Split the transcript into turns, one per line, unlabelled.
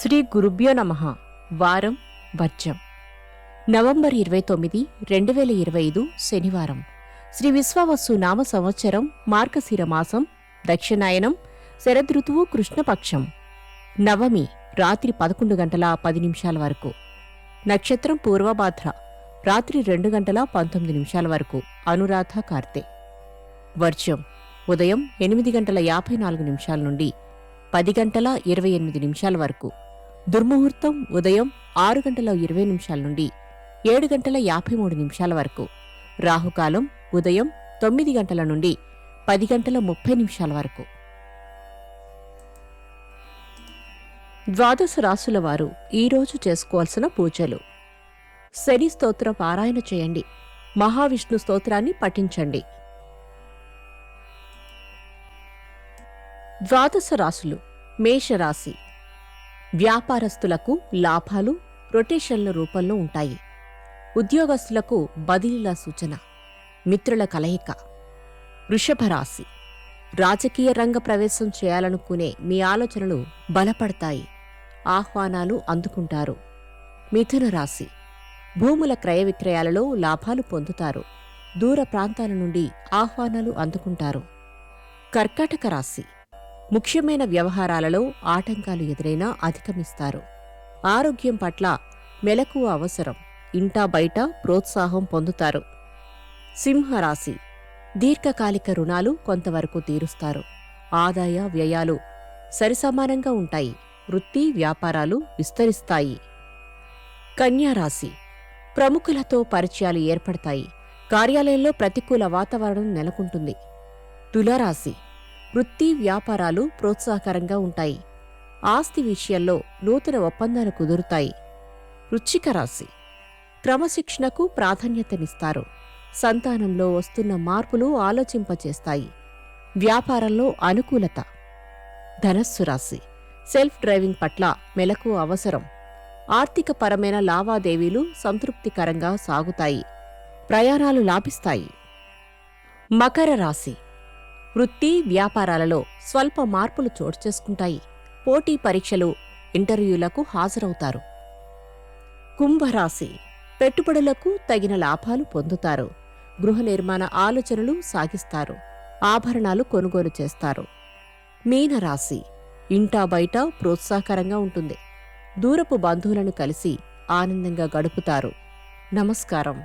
శ్రీ గురుభ్యో నమ. వారం వర్జం నవంబర్ ఇరవై తొమ్మిది రెండు వేల ఇరవై ఐదు శనివారం. శ్రీ విశ్వవస్సు నామ సంవత్సరం మార్గశిర మాసం దక్షిణాయనం శరదృతువు కృష్ణపక్షం. నవమి రాత్రి పదకొండు గంటల పది నిమిషాల వరకు. నక్షత్రం పూర్వభాద్ర రాత్రి రెండు గంటల పంతొమ్మిది నిమిషాల వరకు. అనురాధ కార్తె. వర్జం ఉదయం ఎనిమిది గంటల యాభై నాలుగు నిమిషాల నుండి పది గంటల ఇరవై ఎనిమిది నిమిషాల వరకు. దుర్ముహూర్తం ఉదయం ఆరు గంటల ఇరవై నిమిషాల నుండి ఏడు గంటల యాభై మూడు నిమిషాల వరకు. రాహుకాలం ఉదయం తొమ్మిది గంటల నుండి పది గంటల ముప్పై నిమిషాల వరకు. ద్వాదశ రాసుల వారు ఈరోజు చేసుకోవాల్సిన పూజలు. శని స్తోత్ర పారాయణ చేయండి. మహావిష్ణు స్తోత్రాన్ని పఠించండి. ద్వాదశ రాశులు మేషరాశి. వ్యాపారస్తులకు లాభాలు రొటేషన్ల రూపంలో ఉంటాయి. ఉద్యోగస్తులకు బదిలీల సూచన మిత్రుల కలయిక. వృషభ రాశి. రాజకీయ రంగ ప్రవేశం చేయాలనుకునే మీ ఆలోచనలు బలపడతాయి. ఆహ్వానాలు అందుకుంటారు. మిథున రాశి. భూముల క్రయ విక్రయాలలో లాభాలు పొందుతారు. దూర ప్రాంతాల నుండి ఆహ్వానాలు అందుకుంటారు. కర్కాటక రాశి. ముఖ్యమైన వ్యవహారాలలో ఆటంకాలు ఎదురైనా అధిగమిస్తారు. ఆరోగ్యం పట్ల మెలకువ అవసరం. ఇంటా బయట ప్రోత్సాహం పొందుతారు. సింహరాశి. దీర్ఘకాలిక రుణాలు కొంతవరకు తీరుస్తారు. ఆదాయ వ్యయాలు సరిసమానంగా ఉంటాయి. వృత్తి వ్యాపారాలు విస్తరిస్తాయి. కన్యారాశి. ప్రముఖులతో పరిచయాలు ఏర్పడతాయి. కార్యాలయంలో ప్రతికూల వాతావరణం నెలకొంటుంది. తులారాశి. వృత్తి వ్యాపారాలు ప్రోత్సాహకరంగా ఉంటాయి. ఆస్తి విషయంలో నూతన ఒప్పందాలు కుదురుతాయి. వృచ్చిక రాశి. క్రమశిక్షణకు ప్రాధాన్యతనిస్తారు. సంతానంలో వస్తున్న మార్పులు ఆలోచింపచేస్తాయి. వ్యాపారంలో అనుకూలత. ధనస్సు రాశి. సెల్ఫ్ డ్రైవింగ్ పట్ల మెలకు అవసరం. ఆర్థికపరమైన లావాదేవీలు సంతృప్తికరంగా సాగుతాయి. ప్రయాణాలు లాభిస్తాయి. మకర రాశి. వృత్తి వ్యాపారాలలో స్వల్ప మార్పులు చోటు చేసుకుంటాయి. పోటీ పరీక్షలు ఇంటర్వ్యూలకు హాజరవుతారు. కుంభరాశి పెట్టుబడులకు తగిన లాభాలు పొందుతారు. గృహ నిర్మాణ ఆలోచనలు సాగిస్తారు. ఆభరణాలు కొనుగోలు చేస్తారు. మీనరాశి ఇంటా బయట ప్రోత్సాహకరంగా ఉంటుంది. దూరపు బంధువులను కలిసి ఆనందంగా గడుపుతారు. నమస్కారం.